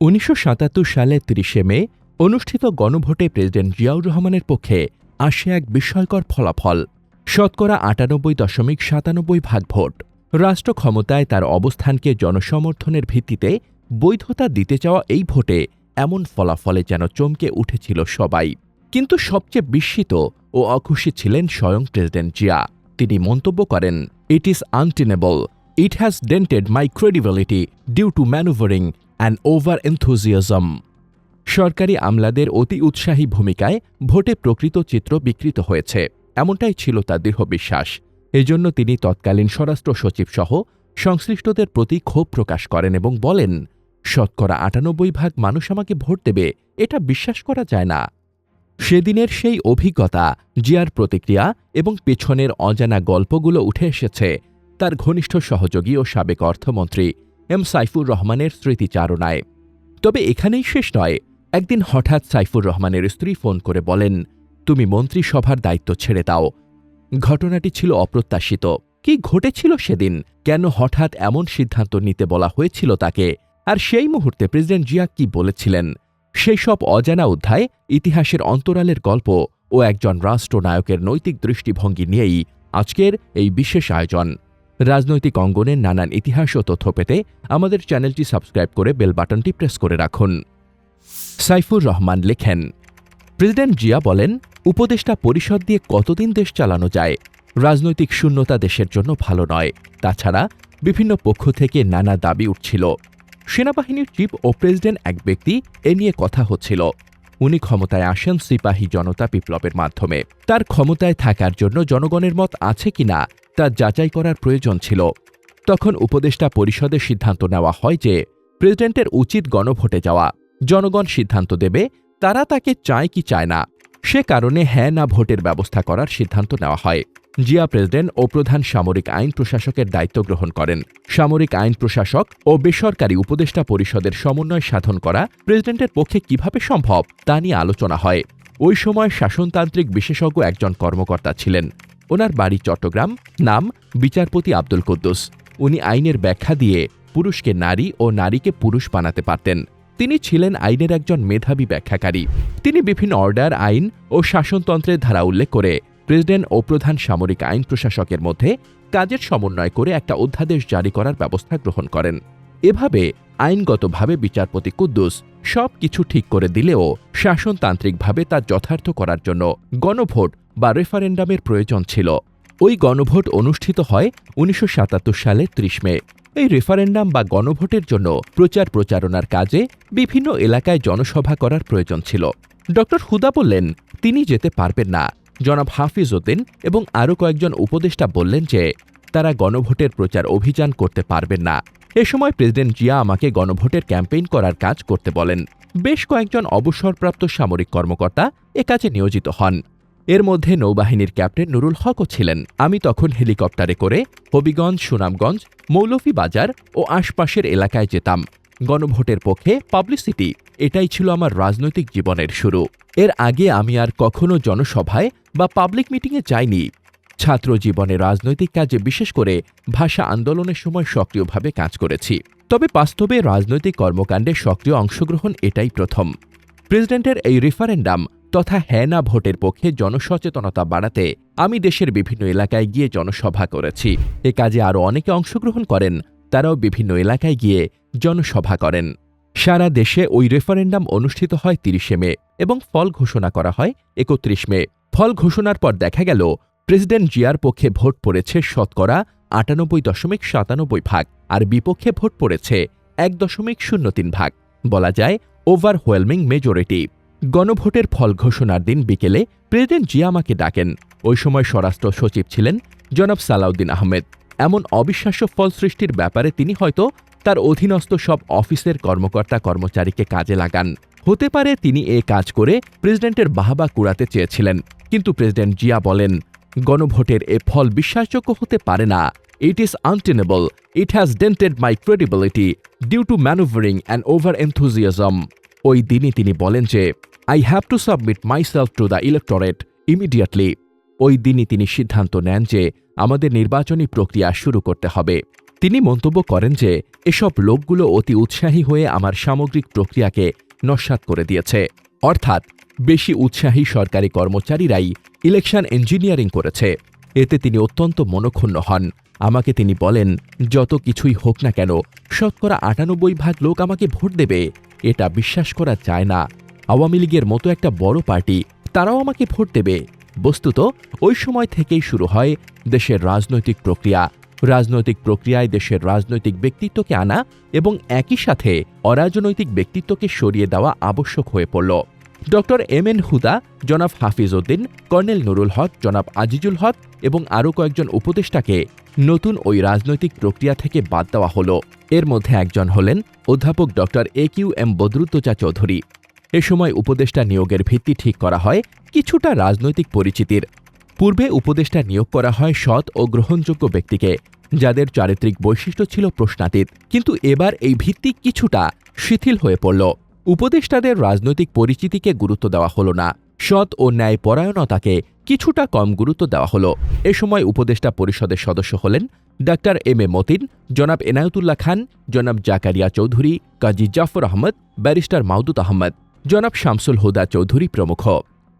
উনিশশো সালে তিরিশে মে অনুষ্ঠিত গণভোটে প্রেসিডেন্ট জিয়াউর রহমানের পক্ষে আসে এক বিস্ময়কর ফলাফল, শতকরা আটানব্বই দশমিক সাতানব্বই ভাগ ভোট। রাষ্ট্র ক্ষমতায় তার অবস্থানকে জনসমর্থনের ভিত্তিতে বৈধতা দিতে চাওয়া এই ভোটে এমন ফলাফলে যেন চমকে উঠেছিল সবাই। কিন্তু সবচেয়ে বিস্মিত ও অখুশি ছিলেন স্বয়ং প্রেসিডেন্ট জিয়া। তিনি মন্তব্য করেন it is untenable it has dented my credibility due to manoeuvring and over enthusiasm সরকারি আমলাদের অতি উৎসাহী ভূমিকায় ভোটে প্রকৃত চিত্র বিকৃত হয়েছে। এমনটাই ছিল তার দৃঢ় বিশ্বাস। এজন্য তিনি তৎকালীন স্বরাষ্ট্র সচিব সহ সংশ্লিষ্টদের প্রতি ক্ষোভ প্রকাশ করেন এবং বলেন, শতকরা আটানব্বই ভাগ মানুষ আমাকে ভোট দেবে, এটা বিশ্বাস করা যায় না। সেদিনের সেই অভিজ্ঞতা, জিয়ার প্রতিক্রিয়া এবং পেছনের অজানা গল্পগুলো উঠে এসেছে। তার ঘনিষ্ঠ সহযোগী ও সাবেক অর্থমন্ত্রী এম সাইফুর রহমানের স্মৃতিচারণায়। তবে এখানেই শেষ নয়, একদিন হঠাৎ সাইফুর রহমানের স্ত্রী ফোন করে বলেন, তুমি মন্ত্রিসভার দায়িত্ব ছেড়ে দাও। ঘটনাটি ছিল অপ্রত্যাশিত। কি ঘটেছিল সেদিন? কেন হঠাৎ এমন সিদ্ধান্ত নিতে বলা হয়েছিল তাকে? আর সেই মুহূর্তে প্রেসিডেন্ট জিয়া কি বলেছিলেন? সেই সব অজানা অধ্যায় ইতিহাসের অন্তরালের গল্প ও একজন রাষ্ট্রনায়কের নৈতিক দৃষ্টিভঙ্গি নিয়েই আজকের এই বিশেষ আয়োজন। রাজনৈতিক অঙ্গনের নানান ইতিহাস ও তথ্য পেতে আমাদের চ্যানেলটি সাবস্ক্রাইব করে বেল বাটনটি প্রেস করে রাখুন। সাইফুর রহমান লেখেন, প্রেসিডেন্ট জিয়া বলেন, উপদেষ্টা পরিষদ দিয়ে কতদিন দেশ চালানো যায়? রাজনৈতিক শূন্যতা দেশের জন্য ভালো নয়। তাছাড়া বিভিন্ন পক্ষ থেকে নানা দাবি উঠছিল। সেনাবাহিনীর চিফ ও প্রেসিডেন্ট এক ব্যক্তি এ নিয়ে কথা হচ্ছিল। উনি ক্ষমতায় আসেন সিপাহী জনতা বিপ্লবের মাধ্যমে। তার ক্ষমতায় থাকার জন্য জনগণের মত আছে কিনা তা যাচাই করার প্রয়োজন ছিল। তখন উপদেষ্টা পরিষদের সিদ্ধান্ত নেওয়া হয় যে, প্রেসিডেন্টের উচিত গণভোটে যাওয়া। জনগণ সিদ্ধান্ত দেবে, তারা তাকে চায় কি চায় না। সে কারণে হ্যাঁ না ভোটের ব্যবস্থা করার সিদ্ধান্ত নেওয়া হয়। জিয়া প্রেসিডেন্ট ও প্রধান সামরিক আইন প্রশাসকের দায়িত্ব গ্রহণ করেন। সামরিক আইন প্রশাসক ও বেসরকারি উপদেষ্টা পরিষদের সমন্বয় সাধন করা প্রেসিডেন্টের পক্ষে কীভাবে সম্ভব, তা নিয়ে আলোচনা হয়। ওই সময় শাসনতান্ত্রিক বিশেষজ্ঞ একজন কর্মকর্তা ছিলেন। ওনার বাড়ি চট্টগ্রাম, নাম বিচারপতি আব্দুল কুদ্দুস। উনি আইনের ব্যাখ্যা দিয়ে পুরুষকে নারী ও নারীকে পুরুষ বানাতে পারতেন। তিনি ছিলেন আইনের একজন মেধাবী ব্যাখ্যাকারী। তিনি বিভিন্ন অর্ডার, আইন ও শাসনতন্ত্রের ধারা উল্লেখ করে প্রেসিডেন্ট ও প্রধান সামরিক আইন প্রশাসকের মধ্যে কাজের সমন্বয় করে একটা অধ্যাদেশ জারি করার ব্যবস্থা গ্রহণ করেন। এভাবে আইনগতভাবে বিচারপতি কুদ্দুস সব কিছু ঠিক করে দিলেও শাসনতান্ত্রিকভাবে তা যথার্থ করার জন্য গণভোট বা রেফারেন্ডামের প্রয়োজন ছিল। ওই গণভোট অনুষ্ঠিত হয় উনিশশো সালে ত্রিশ মে। এই রেফারেন্ডাম বা গণভোটের জন্য প্রচার প্রচারণার কাজে বিভিন্ন এলাকায় জনসভা করার প্রয়োজন ছিল। ড. হুদা বললেন, তিনি যেতে পারবেন না। জনাব হাফিজ উদ্দিন এবং আরও কয়েকজন উপদেষ্টা বললেন যে, তারা গণভোটের প্রচার অভিযান করতে পারবেন না। এ সময় প্রেসিডেন্ট জিয়া আমাকে গণভোটের ক্যাম্পেইন করার কাজ করতে বলেন। বেশ কয়েকজন অবসরপ্রাপ্ত সামরিক কর্মকর্তা এ কাজে নিয়োজিত হন। এর মধ্যে নৌবাহিনীর ক্যাপ্টেন নুরুল হকও ছিলেন। আমি তখন হেলিকপ্টারে করে হবিগঞ্জ, সুনামগঞ্জ মৌলভীবাজার ও আশপাশের এলাকায় যেতাম। গণভোটের পক্ষে পাবলিসিটি, এটাই ছিল আমার রাজনৈতিক জীবনের শুরু। এর আগে আমি আর কখনো জনসভায় বা পাবলিক মিটিংয়ে যাইনি। ছাত্র জীবনে রাজনৈতিক কাজে বিশেষ করে ভাষা আন্দোলনের সময় সক্রিয়ভাবে কাজ করেছি। তবে বাস্তবে রাজনৈতিক কর্মকাণ্ডে সক্রিয় অংশগ্রহণ এটাই প্রথম। প্রেসিডেন্টের এই রেফারেন্ডাম তথা হ্যাঁ না ভোটের পক্ষে জনসচেতনতা বাড়াতে আমি দেশের বিভিন্ন এলাকায় গিয়ে জনসভা করেছি। এ কাজে আরও অনেকে অংশগ্রহণ করেন, তারাও বিভিন্ন এলাকায় গিয়ে জনসভা করেন। সারা দেশে ওই রেফারেন্ডাম অনুষ্ঠিত হয় তিরিশে মে এবং ফল ঘোষণা করা হয় একত্রিশ মে। ফল ঘোষণার পর দেখা গেল, প্রেসিডেন্ট জিয়ার পক্ষে ভোট পড়েছে শতকরা আটানব্বই দশমিক সাতানব্বই ভাগ আর বিপক্ষে ভোট পড়েছে এক দশমিক শূন্য তিন ভাগ। বলা যায় ওভারওয়েলমিং মেজরিটি। গণভোটের ফল ঘোষণার দিন বিকেলে প্রেসিডেন্ট জিয়া আমাকে ডাকেন। ওই সময় স্বরাষ্ট্র সচিব ছিলেন জনাব সালাউদ্দিন আহমেদ। এমন অবিশ্বাস্য ফল সৃষ্টির ব্যাপারে তিনি হয়তো তার অধীনস্থ সব অফিসের কর্মকর্তা কর্মচারীকে কাজে লাগান। হতে পারে তিনি এ কাজ করে প্রেসিডেন্টের বাহাবা কুড়াতে চেয়েছিলেন, কিন্তু প্রেসিডেন্ট জিয়া বলেন, গণভোটের এ ফল বিশ্বাসযোগ্য হতে পারে না। It is untenable it has dented my credibility due to manoeuvring and over enthusiasm ওই দিনই তিনি বলেন যে I have to submit myself to the electorate immediately ওই দিনই তিনি সিদ্ধান্ত নেন যে, আমাদের নির্বাচনী প্রক্রিয়া শুরু করতে হবে। তিনি মন্তব্য করেন যে, এসব লোকগুলো অতি উৎসাহী হয়ে আমার সামগ্রিক প্রক্রিয়াকে নস্যাৎ করে দিয়েছে। অর্থাৎ, বেশি উৎসাহী সরকারি কর্মচারীরাই ইলেকশন ইঞ্জিনিয়ারিং করেছে। এতে তিনি অত্যন্ত মনক্ষুণ্ণ হন। আমাকে তিনি বলেন, যত কিছুই হোক না কেন, শতকরা আটানব্বই ভাগ লোক আমাকে ভোট দেবে। এটা বিশ্বাস করা যায় না। আওয়ামী লীগের মতো একটা বড় পার্টি, তারাও আমাকে ভোট দেবে। বস্তুত, ওই সময় থেকেই শুরু হয় দেশের রাজনৈতিক প্রক্রিয়া। রাজনৈতিক প্রক্রিয়ায় দেশের রাজনৈতিক ব্যক্তিত্বকে আনা এবং একই সাথে অরাজনৈতিক ব্যক্তিত্বকে সরিয়ে দেওয়া আবশ্যক হয়ে পড়ল। ডক্টর এম এন হুদা, জনাব হাফিজ উদ্দিন, কর্নেল নুরুল হক, জনাব আজিজুল হক এবং আরও কয়েকজন উপদেষ্টাকে নতুন ওই রাজনৈতিক প্রক্রিয়া থেকে বাদ দেওয়া হল। এর মধ্যে একজন হলেন অধ্যাপক doctor A Q M Badruddoza Chowdhury. এ সময় উপদেষ্টা নিয়োগের ভিত্তি ঠিক করা হয় কিছুটা রাজনৈতিক পরিচিতির। পূর্বে উপদেষ্টা নিয়োগ করা হয় সৎ ও গ্রহণযোগ্য ব্যক্তিকে, যাদের চারিত্রিক বৈশিষ্ট্য ছিল প্রশ্নাতীত, কিন্তু এবার এই ভিত্তি কিছুটা শিথিল হয়ে পড়ল। উপদেষ্টাদের রাজনৈতিক পরিচিতিকে গুরুত্ব দেওয়া হল না। সৎ ও ন্যায়পরায়ণতাকে কিছুটা কম গুরুত্ব দেওয়া হল। এ সময় উপদেষ্টা পরিষদের সদস্য হলেন ডাক্তার এম এ মতিন, জনাব এনায়তুল্লাহ খান, জনাব জাকারিয়া চৌধুরী, কাজী জাফর আহমদ, ব্যারিস্টার মাউদুদ আহমদ, জনাব শামসুল হুদা চৌধুরী প্রমুখ।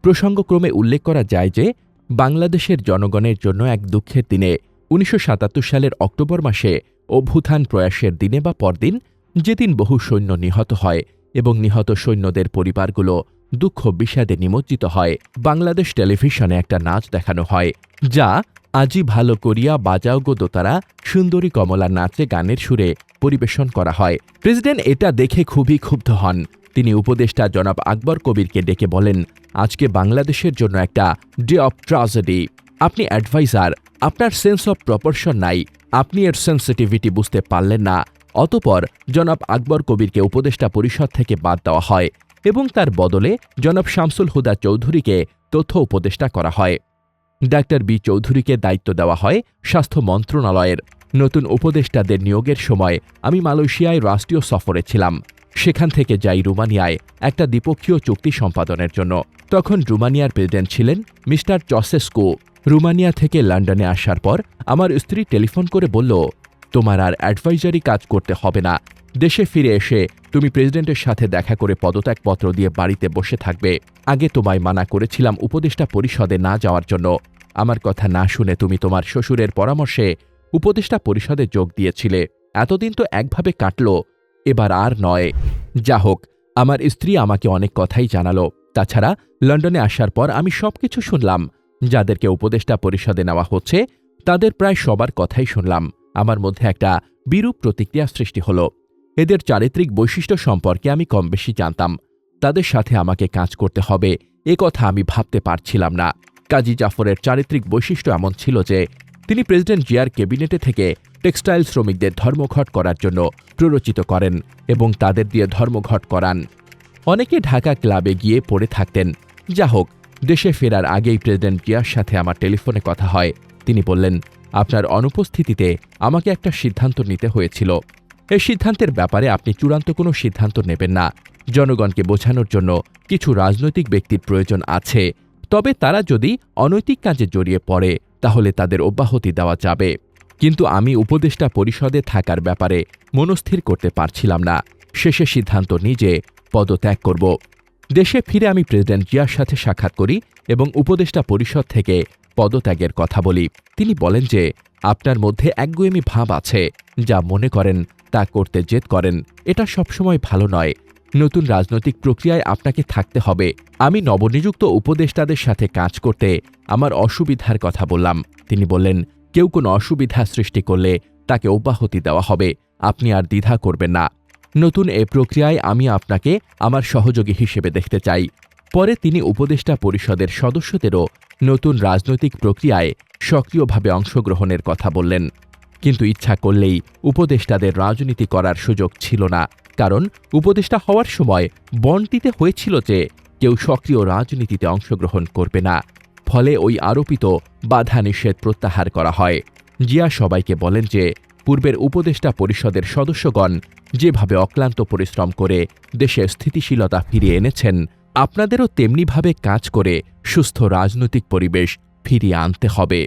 প্রসঙ্গক্রমে উল্লেখ করা যায় যে, বাংলাদেশের জনগণের জন্য এক দুঃখের দিনে উনিশশো সাতাত্তর সালের অক্টোবর মাসে অভ্যুত্থান প্রয়াসের দিনে বা পরদিন যেদিন বহু সৈন্য নিহত হয় এবং নিহত সৈন্যদের পরিবারগুলো দুঃখ বিষাদে নিমজ্জিত হয়। বাংলাদেশ টেলিভিশনে একটা নাচ দেখানো হয়, যা আজি ভালো করিয়া বাজাও গো দোতারা, সুন্দরী কমলা নাচে গানের সুরে পরিবেশন করা হয়। প্রেসিডেন্ট এটা দেখে খুবই ক্ষুব্ধ হন। তিনি উপদেষ্টা জনাব আকবর কবিরকে ডেকে বলেন, আজকে বাংলাদেশের জন্য একটা ডে অফ ট্রাজেডি। আপনি অ্যাডভাইজার, আপনার সেন্স অফ প্রপোর্শন নাই, আপনি এর সেন্সিটিভিটি বুঝতে পারলেন না। অতপর জনাব আকবর কবিরকে উপদেষ্টা পরিষদ থেকে বাদ দেওয়া হয় এবং তার বদলে জনাব শামসুল হুদা চৌধুরীকে তথ্য উপদেষ্টা করা হয়। ডাক্তার বি চৌধুরীকে দায়িত্ব দেওয়া হয় স্বাস্থ্য মন্ত্রণালয়ের। নতুন উপদেষ্টাদের নিয়োগের সময় আমি মালয়েশিয়ায় রাষ্ট্রীয় সফরে ছিলাম। সেখান থেকে যাই রুমানিয়ায় একটা দ্বিপক্ষীয় চুক্তি সম্পাদনের জন্য। তখন রুমানিয়ার প্রেসিডেন্ট ছিলেন মিস্টার চসেস্কো। রুমানিয়া থেকে লন্ডনে আসার পর আমার স্ত্রী টেলিফোন করে বলল তোমার আর অ্যাডভাইজারি কাজ করতে হবে না। দেশে ফিরে এসে তুমি প্রেসিডেন্টের সাথে দেখা করে পদত্যাগপত্র দিয়ে বাড়িতে বসে থাকবে। আগে তোমায় মানা করেছিলাম উপদেষ্টা পরিষদে না যাওয়ার জন্য। আমার কথা না শুনে তুমি তোমার শ্বশুরের পরামর্শে উপদেষ্টা পরিষদে যোগ দিয়েছিলে। এতদিন তো একভাবে কাটল। এবার আর নয়। যা হোক, আমার স্ত্রী আমাকে অনেক কথাই জানালো। তাছাড়া লন্ডনে আসার পর আমি সবকিছু শুনলাম। যাদেরকে উপদেষ্টা পরিষদে নেওয়া হচ্ছে, তাদের প্রায় সবার কথাই শুনলাম। আমার মধ্যে একটা বিরূপ প্রতিক্রিয়া সৃষ্টি হলো। এদের চারিত্রিক বৈশিষ্ট্য সম্পর্কে আমি কম বেশি জানতাম। তাদের সাথে আমাকে কাজ করতে হবে, এ কথা আমি ভাবতে পারছিলাম না। কাজী জাফরের চারিত্রিক বৈশিষ্ট্য এমন ছিল যে, তিনি প্রেসিডেন্ট জিয়ার ক্যাবিনেটে থেকে টেক্সটাইল শ্রমিকদের ধর্মঘট করার জন্য প্ররোচিত করেন এবং তাদের দিয়ে ধর্মঘট করান। অনেকে ঢাকা ক্লাবে গিয়ে পড়ে থাকতেন। যা হোক দেশে ফেরার আগেই প্রেসিডেন্ট জিয়ার সাথে আমার টেলিফোনে কথা হয়। তিনি বললেন আপনার অনুপস্থিতিতে আমাকে একটা সিদ্ধান্ত নিতে হয়েছিল। এই সিদ্ধান্তের ব্যাপারে আপনি চূড়ান্ত কোনো সিদ্ধান্ত নেবেন না। জনগণকে বোঝানোর জন্য কিছু রাজনৈতিক ব্যক্তির প্রয়োজন আছে। তবে তারা যদি অনৈতিক কাজে জড়িয়ে পড়ে, তাহলে তাদের অব্যাহতি দেওয়া যাবে। কিন্তু আমি উপদেষ্টা পরিষদে থাকার ব্যাপারে মনস্থির করতে পারছিলাম না। শেষে সিদ্ধান্ত নিজে পদত্যাগ করব। দেশে ফিরে আমি প্রেসিডেন্ট জিয়ার সাথে সাক্ষাৎ করি এবং উপদেষ্টা পরিষদ থেকে পদত্যাগের কথা বলি। তিনি বলেন যে, আপনার মধ্যে একগুয়েমি ভাব আছে, যা মনে করেন, তা করতে জেদ করেন। এটা সবসময় ভালো নয়। নতুন রাজনৈতিক প্রক্রিয়ায় আপনাকে থাকতে হবে। আমি নবনিযুক্ত উপদেষ্টাদের সাথে কাজ করতে আমার অসুবিধার কথা বললাম। তিনি বললেন, কেউ কোনো অসুবিধা সৃষ্টি করলে তাকে অব্যাহতি দেওয়া হবে। আপনি আর দ্বিধা করবেন না। নতুন এ প্রক্রিয়ায় আমি আপনাকে আমার সহযোগী হিসেবে দেখতে চাই। পরে তিনি উপদেষ্টা পরিষদের সদস্যদেরও নতুন রাজনৈতিক প্রক্রিয়ায় সক্রিয়ভাবে অংশগ্রহণের কথা বললেন। কিন্তু ইচ্ছা করলেই উপদেষ্টাদের রাজনীতি করার সুযোগ ছিল না। কারণ উপদেষ্টা হওয়ার সময় বন্টিতে হয়েছিল যে, কেউ সক্রিয় রাজনীতিতে অংশগ্রহণ করবে না। ফলে ওই আরোপিত বাধা নিষেধ প্রত্যাহার করা হয়। জিয়া সবাইকে বলেন যে, পূর্বের উপদেষ্টা পরিষদের সদস্যগণ যেভাবে অক্লান্ত পরিশ্রম করে দেশে স্থিতিশীলতা ফিরিয়ে এনেছেন আপনাদেরও তেমনিভাবে কাজ করে সুস্থ রাজনৈতিক পরিবেশ ফিরিয়ে আনতে হবে।